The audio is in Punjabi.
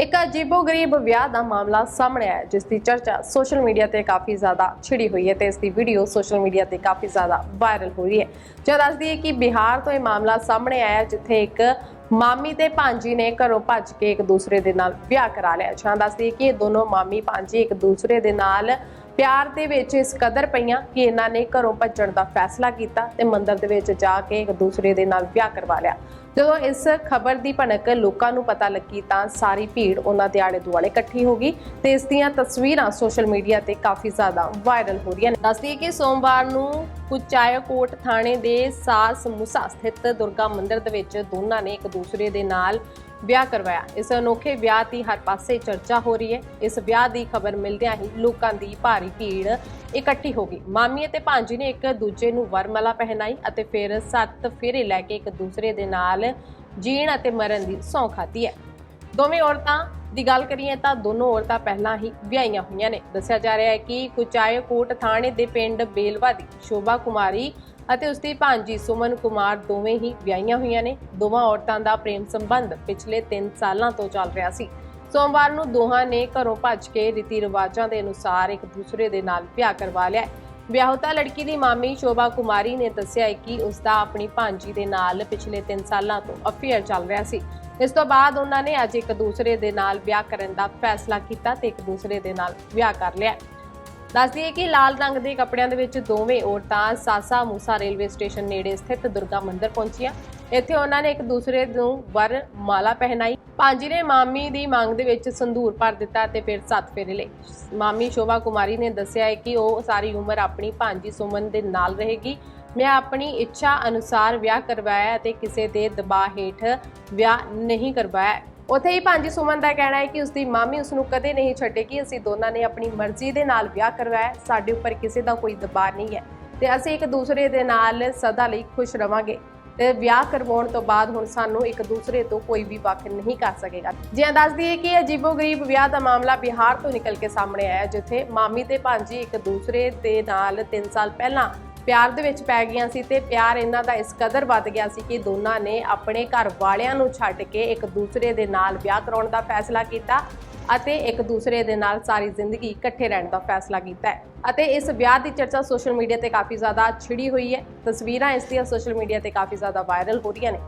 ਇੱਕ ਅਜੀਬੋ-ਗਰੀਬ ਵਿਆਹ ਦਾ ਮਾਮਲਾ ਸਾਹਮਣੇ ਆਇਆ ਜਿਸ ਦੀ ਚਰਚਾ ਸੋਸ਼ਲ ਮੀਡੀਆ ਤੇ ਕਾਫੀ ਜ਼ਿਆਦਾ ਛਿੜੀ ਹੋਈ ਹੈ ਤੇ ਇਸ ਦੀ ਵੀਡੀਓ ਸੋਸ਼ਲ ਮੀਡੀਆ ਤੇ ਕਾਫੀ ਜ਼ਿਆਦਾ ਵਾਇਰਲ ਹੋ ਰਹੀ ਹੈ। ਜਦ ਦੱਸਦੀ ਹੈ ਕਿ ਬਿਹਾਰ ਤੋਂ ਇਹ ਮਾਮਲਾ ਸਾਹਮਣੇ ਆਇਆ ਜਿੱਥੇ ਇੱਕ ਮਾਮੀ ਤੇ ਭਾਂਜੀ ਨੇ ਘਰੋਂ ਭੱਜ ਕੇ ਇੱਕ ਦੂਸਰੇ ਦੇ ਨਾਲ ਵਿਆਹ ਕਰਾ ਲਿਆ ਜਾਂ ਦੱਸਦੀ ਹੈ ਕਿ ਇਹ ਦੋਨੋਂ ਮਾਮੀ, ਭਾਂਜੀ ਇੱਕ ਦੂਸਰੇ ਦੇ ਨਾਲ ਪਿਆਰ ਦੇ ਵਿੱਚ ਇਸ ਕਦਰ ਪਈਆਂ ਕਿ ਇਹਨਾਂ ਨੇ ਘਰੋਂ ਭੱਜਣ ਦਾ ਫੈਸਲਾ ਕੀਤਾ ਤੇ ਮੰਦਿਰ ਦੇ ਵਿੱਚ ਜਾ ਕੇ ਇੱਕ ਦੂਸਰੇ ਦੇ ਨਾਲ ਵਿਆਹ ਕਰਵਾ ਲਿਆ। ਜਦੋਂ ਇਸ ਖਬਰ ਦੀ ਭਣਕ ਲੋਕਾਂ ਨੂੰ ਪਤਾ ਲੱਗੀ ਤਾਂ ਸਾਰੀ ਭੀੜ ਉਹਨਾਂ ਦੇ ਆਲੇ ਦੁਆਲੇ ਇਕੱਠੀ ਹੋ ਗਈ ਤੇ ਇਸ ਦੀਆਂ ਤਸਵੀਰਾਂ ਸੋਸ਼ਲ ਮੀਡੀਆ ਤੇ ਕਾਫੀ ਜ਼ਿਆਦਾ ਵਾਇਰਲ ਹੋ ਰਹੀਆਂ ਨੇ। ਦੱਸਦੀ ਕਿ ਸੋਮਵਾਰ ਨੂੰ ਕੁਚਾਇਕੋਟ ਥਾਣੇ ਦੇ ਸਾਸ ਮੁਸਾ ਸਥਿਤ ਦੁਰਗਾ ਮੰਦਿਰ ਦੇ ਵਿੱਚ ਦੋਨਾਂ ਨੇ ਇੱਕ ਦੂਸਰੇ ਦੇ ਨਾਲ ਵਿਆਹ ਕਰਵਾਇਆ। ਇਸ ਅਨੋਖੇ ਵਿਆਹ ਦੀ ਹਰ ਪਾਸੇ ਚਰਚਾ ਹੋ ਰਹੀ ਹੈ। ਇਸ ਵਿਆਹ ਦੀ ਖਬਰ ਮਿਲਦਿਆਂ ਹੀ ਲੋਕਾਂ ਦੀ ਭਾਰੀ ਭੀੜ ਇਕੱਠੀ ਹੋ ਗਈ। ਮਾਮੀ ਅਤੇ ਭਾਂਜੀ ਨੇ ਇੱਕ ਦੂਜੇ ਨੂੰ ਵਰਮਲਾ ਪਹਿਨਾਈ ਅਤੇ ਫਿਰ ਸੱਤ ਫੇਰੇ ਲੈ ਕੇ ਇੱਕ ਦੂਸਰੇ ਦੇ ਨਾਲ ਜੀਣ ਅਤੇ ਮਰਨ ਦੀ ਸੌਂ ਖਾਧੀ ਹੈ। ਦੋਵੇਂ ਔਰਤਾਂ ਦੀ ਗੱਲ ਕਰੀਏ ਤਾਂ ਦੋਨੋਂ ਔਰਤਾਂ ਪਹਿਲਾਂ ਹੀ ਵਿਆਹੀਆਂ ਹੋਈਆਂ ਨੇ। ਦੱਸਿਆ ਜਾ ਰਿਹਾ ਹੈ ਕਿ ਕੁਚਾਇਕੋਟ ਥਾਣੇ ਦੇ ਪਿੰਡ ਬੇਲਵਾ ਦੀ ਸ਼ੋਭਾ ਕੁਮਾਰੀ ਅਤੇ ਉਸਦੀ ਭਾਂਜੀ ਸੁਮਨ ਕੁਮਾਰ ਦੋਵੇਂ ਹੀ ਵਿਆਹੀਆਂ ਹੋਈਆਂ ਨੇ। ਦੋਵਾਂ ਔਰਤਾਂ ਦਾ ਪ੍ਰੇਮ ਸੰਬੰਧ ਪਿਛਲੇ 3 ਸਾਲਾਂ ਤੋਂ ਚੱਲ ਰਿਹਾ ਸੀ। ਸੋਮਵਾਰ ਨੂੰ ਦੋਹਾਂ ਨੇ ਘਰੋਂ ਭੱਜ ਕੇ ਰੀਤੀ ਰਿਵਾਜਾਂ ਦੇ ਅਨੁਸਾਰ ਇੱਕ ਦੂਸਰੇ ਦੇ ਨਾਲ ਵਿਆਹ ਕਰਵਾ ਲਿਆ ਵਿਆਹੁਤਾ ਲੜਕੀ ਦੀ ਮਾਮੀ ਸ਼ੋਭਾ ਕੁਮਾਰੀ ਨੇ ਦੱਸਿਆ ਕਿ ਉਸ ਦਾ ਆਪਣੀ ਭਾਂਜੀ ਦੇ ਨਾਲ ਪਿਛਲੇ 3 ਸਾਲਾਂ ਤੋਂ ਅਫੇਅਰ ਚੱਲ ਰਿਹਾ ਸੀ। ਇਸ ਤੋਂ ਬਾਅਦ ਉਹਨਾਂ ਨੇ ਅੱਜ ਇੱਕ ਦੂਸਰੇ ਦੇ ਨਾਲ ਵਿਆਹ ਕਰਨ ਦਾ ਫੈਸਲਾ ਕੀਤਾ ਤੇ ਇੱਕ ਦੂਸਰੇ ਦੇ ਨਾਲ ਵਿਆਹ ਕਰ ਲਿਆ। ਦੱਸਦੀ ਹੈ ਕਿ ਲਾਲ ਰੰਗ ਦੇ ਕੱਪੜਿਆਂ ਦੇ ਵਿੱਚ ਦੋਵੇਂ ਔਰਤਾਂ ਸਾਸਾ ਮੂਸਾ ਰੇਲਵੇ ਸਟੇਸ਼ਨ ਨੇੜੇ ਸਥਿਤ ਦੁਰਗਾ ਮੰਦਿਰ ਪਹੁੰਚੀਆਂ। ਇੱਥੇ ਉਹਨਾਂ ਨੇ ਇੱਕ ਦੂਸਰੇ ਨੂੰ ਵਰ ਮਾਲਾ ਪਹਿਨਾਈ। ਭਾਂਜੀ ਨੇ ਮਾਮੀ ਦੀ ਮੰਗ ਦੇ ਵਿੱਚ ਸੰਧੂਰ ਭਰ ਦਿੱਤਾ ਤੇ ਫਿਰ ਸੱਤ ਫੇਰੇ ਲਏ। ਮਾਮੀ ਸ਼ੋਭਾ ਕੁਮਾਰੀ ਨੇ ਦੱਸਿਆ ਹੈ ਕਿ ਉਹ ਸਾਰੀ ਉਮਰ ਆਪਣੀ ਭਾਂਜੀ ਸੁਮਨ ਦੇ ਨਾਲ ਰਹੇਗੀ। ਮੈਂ ਆਪਣੀ ਇੱਛਾ ਅਨੁਸਾਰ ਵਿਆਹ ਕਰਵਾਇਆ ਅਤੇ ਕਿਸੇ ਦੇ ਦਬਾਅ ਹੇਠ ਵਿਆਹ ਨਹੀਂ ਕਰਵਾਇਆ। ਉੱਥੇ ਹੀ ਭਾਂਜੀ ਸੁਮਨ ਦਾ ਕਹਿਣਾ ਹੈ ਕਿ ਉਸਦੀ ਮਾਮੀ ਉਸ ਨੂੰ ਕਦੇ ਨਹੀਂ ਛੱਡੇਗੀ ਅਸੀਂ ਦੋਨਾਂ ਨੇ ਆਪਣੀ ਮਰਜ਼ੀ ਦੇ ਨਾਲ ਵਿਆਹ ਕਰਵਾਇਆ ਸਾਡੇ ਉੱਪਰ ਕਿਸੇ ਦਾ ਕੋਈ ਦਬਾਅ ਨਹੀਂ ਹੈ ਤੇ ਅਸੀਂ ਇੱਕ ਦੂਸਰੇ ਦੇ ਨਾਲ ਸਦਾ ਲਈ ਖੁਸ਼ ਰਵਾਂਗੇ ਤੇ ਵਿਆਹ ਕਰਵਾਉਣ ਤੋਂ ਬਾਅਦ ਹੁਣ ਸਾਨੂੰ ਇੱਕ ਦੂਸਰੇ ਤੋਂ ਕੋਈ ਵੀ ਵੱਖ ਨਹੀਂ ਕਰ ਸਕੇਗਾ। ਜਿਵੇਂ ਦੱਸਦੀ ਹੈ ਕਿ ਅਜੀਬੋ-ਗਰੀਬ ਵਿਆਹ ਦਾ ਮਾਮਲਾ ਬਿਹਾਰ ਤੋਂ ਨਿਕਲ ਕੇ ਸਾਹਮਣੇ ਆਇਆ ਜਿੱਥੇ ਮਾਮੀ ਤੇ ਭਾਂਜੀ ਇੱਕ ਦੂਸਰੇ ਦੇ ਨਾਲ 3 ਸਾਲ ਪਹਿਲਾਂ ਪਿਆਰ ਦੇ ਵਿੱਚ ਪੈ ਗਈਆਂ ਸੀ ਤੇ ਪਿਆਰ ਇਹਨਾਂ ਦਾ ਇਸ ਕਦਰ ਵੱਧ ਗਿਆ ਸੀ ਕਿ ਦੋਨਾਂ ਨੇ ਆਪਣੇ ਘਰ ਵਾਲਿਆਂ ਨੂੰ ਛੱਡ ਕੇ ਇੱਕ ਦੂਸਰੇ ਦੇ ਨਾਲ ਵਿਆਹ ਕਰਾਉਣ ਦਾ ਫੈਸਲਾ ਕੀਤਾ ਅਤੇ ਇੱਕ ਦੂਸਰੇ ਦੇ ਨਾਲ ਸਾਰੀ ਜ਼ਿੰਦਗੀ ਇਕੱਠੇ ਰਹਿਣ ਦਾ ਫੈਸਲਾ ਕੀਤਾ ਹੈ। ਅਤੇ ਇਸ ਵਿਆਹ ਦੀ ਚਰਚਾ ਸੋਸ਼ਲ ਮੀਡੀਆ ਤੇ ਕਾਫੀ ਜ਼ਿਆਦਾ ਛਿੜੀ ਹੋਈ ਹੈ। ਤਸਵੀਰਾਂ ਇਸ ਦੀਆਂ ਸੋਸ਼ਲ ਮੀਡੀਆ ਤੇ ਕਾਫੀ ਜ਼ਿਆਦਾ ਵਾਇਰਲ ਹੋ ਰਹੀਆਂ ਨੇ।